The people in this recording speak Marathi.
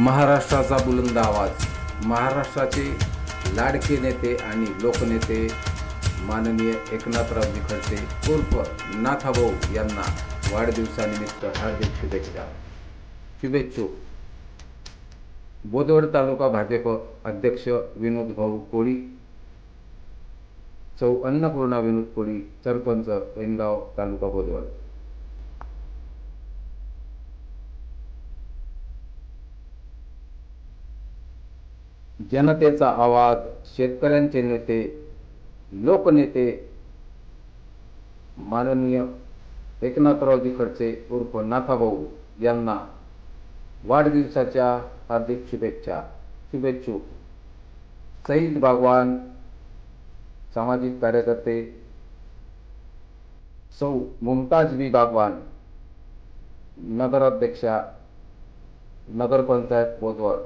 महाराष्ट्राचा बुलंद आवाज. महाराष्ट्राचे लाडके नेते आणि लोकनेते माननीय एकनाथराव खडसे उर्फ नाथाभाऊ यांना वाढदिवसानिमित्त हार्दिक शुभेच्छा. शुभेच्छू. बोदवड तालुका भाजप अध्यक्ष विनोद भाऊ कोळी सौ अन्नपूर्णा विनोद कोळी सरपंच वेनगाव तालुका बोदवड. जनतेचा आवाज शेतकऱ्यांचे नेते लोकनेते माननीय एकनाथरावजी खडसे उर्फ नाथाभाऊ यांना वाढदिवसाच्या हार्दिक शुभेच्छा. शुभेच्छुक सईद बागवान सामाजिक कार्यकर्ते सौ मुमताज बी बागवान नगराध्यक्षा नगरपंचायत बोदवड